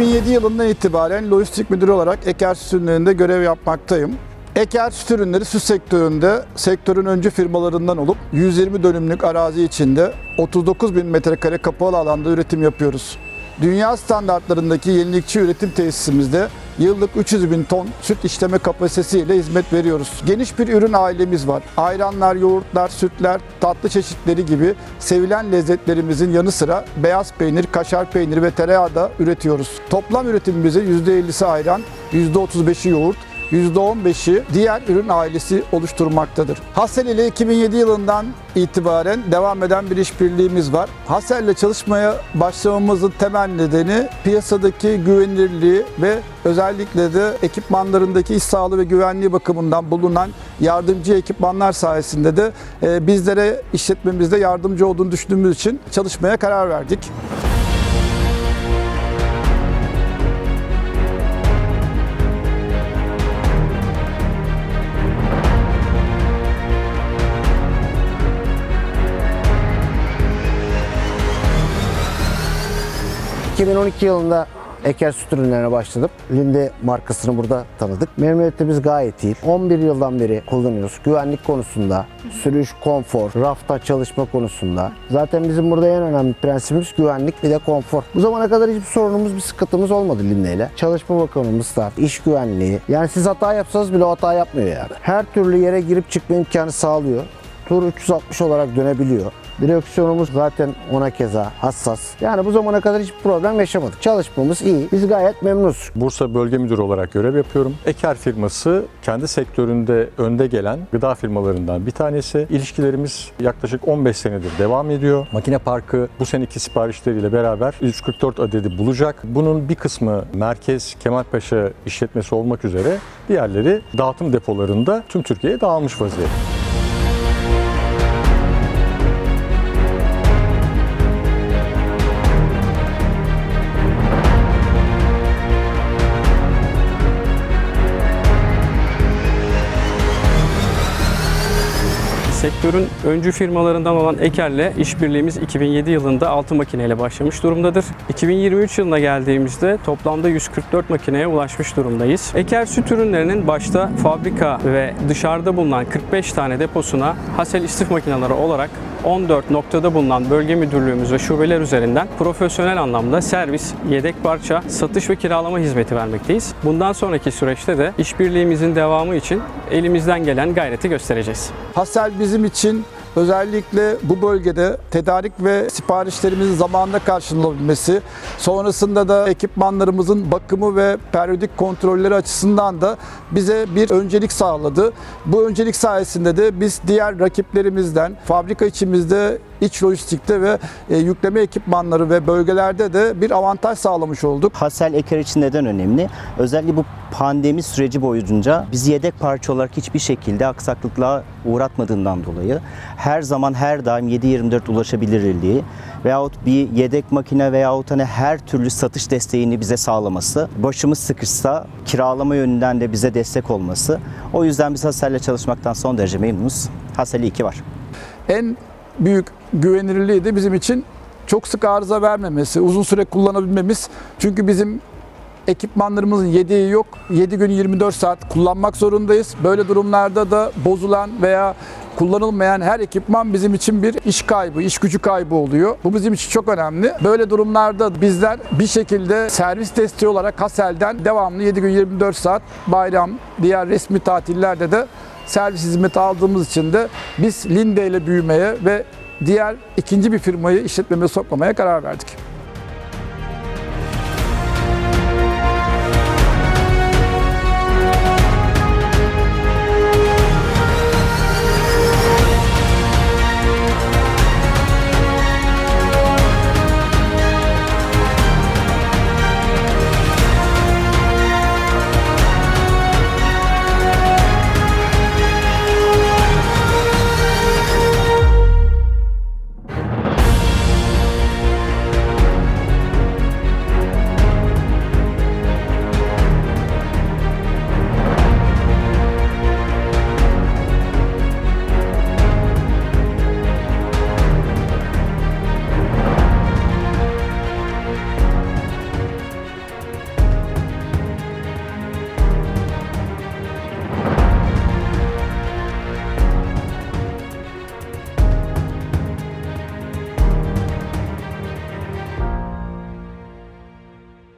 2007 yılından itibaren lojistik müdürü olarak Eker Süt Ürünleri'nde görev yapmaktayım. Eker Süt Ürünleri süt sektöründe sektörün öncü firmalarından olup 120 dönümlük arazi içinde 39 bin metrekare kapalı alanda üretim yapıyoruz. Dünya standartlarındaki yenilikçi üretim tesisimizde yıllık 300 bin ton süt işleme kapasitesiyle hizmet veriyoruz. Geniş bir ürün ailemiz var. Ayranlar, yoğurtlar, sütler, tatlı çeşitleri gibi sevilen lezzetlerimizin yanı sıra beyaz peynir, kaşar peyniri ve tereyağı da üretiyoruz. Toplam üretimimizin %50'si ayran, %35'i yoğurt, %15'i diğer ürün ailesi oluşturmaktadır. Hassel ile 2007 yılından itibaren devam eden bir işbirliğimiz var. Hassel ile çalışmaya başlamamızın temel nedeni piyasadaki güvenilirliği ve özellikle de ekipmanlarındaki iş sağlığı ve güvenliği bakımından bulunan yardımcı ekipmanlar sayesinde de e, bizlere işletmemizde yardımcı olduğunu düşündüğümüz için çalışmaya karar verdik. 2012 yılında Eker Süt Ürünlerine başladım. Linde markasını burada tanıdık. Memnuniyetimiz gayet iyi. 11 yıldan beri kullanıyoruz. Güvenlik konusunda, sürüş, konfor, rafta çalışma konusunda. Zaten bizim burada en önemli prensibimiz güvenlik bir de konfor. Bu zamana kadar hiçbir sorunumuz, bir sıkıntımız olmadı Linde ile. Çalışma bakımımız start, iş güvenliği. Yani siz hata yapsanız bile hata yapmıyor yani. Her türlü yere girip çıkma imkanı sağlıyor. Tur 360 olarak dönebiliyor. Direksiyonumuz zaten ona keza hassas. Yani bu zamana kadar hiçbir problem yaşamadık. Çalışmamız iyi. Biz gayet memnunuz. Bursa Bölge Müdürü olarak görev yapıyorum. Eker firması kendi sektöründe önde gelen gıda firmalarından bir tanesi. İlişkilerimiz yaklaşık 15 senedir devam ediyor. Makine parkı bu seneki siparişleriyle beraber 144 adedi bulacak. Bunun bir kısmı merkez Kemalpaşa işletmesi olmak üzere diğerleri dağıtım depolarında tüm Türkiye'ye dağılmış vaziyette. Sektörün öncü firmalarından olan Eker'le işbirliğimiz 2007 yılında 6 makineyle başlamış durumdadır. 2023 yılına geldiğimizde toplamda 144 makineye ulaşmış durumdayız. Eker süt ürünlerinin başta fabrika ve dışarıda bulunan 45 tane deposuna Hasel istif makineleri olarak 14 noktada bulunan bölge müdürlüğümüz ve şubeler üzerinden profesyonel anlamda servis, yedek parça, satış ve kiralama hizmeti vermekteyiz. Bundan sonraki süreçte de işbirliğimizin devamı için elimizden gelen gayreti göstereceğiz. Hassel bizim için özellikle bu bölgede tedarik ve siparişlerimizin zamanında karşılanabilmesi, sonrasında da ekipmanlarımızın bakımı ve periyodik kontrolleri açısından da bize bir öncelik sağladı. Bu öncelik sayesinde de biz diğer rakiplerimizden fabrika içimizde iç lojistikte ve e, yükleme ekipmanları ve bölgelerde de bir avantaj sağlamış olduk. Hasel Eker için neden önemli? Özellikle bu pandemi süreci boyunca bizi yedek parça olarak hiçbir şekilde aksaklıkla uğratmadığından dolayı her zaman her daim 7-24 ulaşabilirliği veyahut bir yedek makine veyahut hani her türlü satış desteğini bize sağlaması, başımız sıkışsa kiralama yönünden de bize destek olması. O yüzden biz Hasel'le çalışmaktan son derece memnunuz. Hasel iyi ki var. En büyük güvenilirliği de bizim için çok sık arıza vermemesi, uzun süre kullanabilmemiz. Çünkü bizim ekipmanlarımızın yedeği yok. 7 gün 24 saat kullanmak zorundayız. Böyle durumlarda da bozulan veya kullanılmayan her ekipman bizim için bir iş kaybı, iş gücü kaybı oluyor. Bu bizim için çok önemli. Böyle durumlarda bizler bir şekilde servis desteği olarak Hasel'den devamlı 7 gün 24 saat bayram, diğer resmi tatillerde de servis hizmeti aldığımız için de biz Linde ile büyümeye ve diğer ikinci bir firmayı işletmeme sokmamaya karar verdik.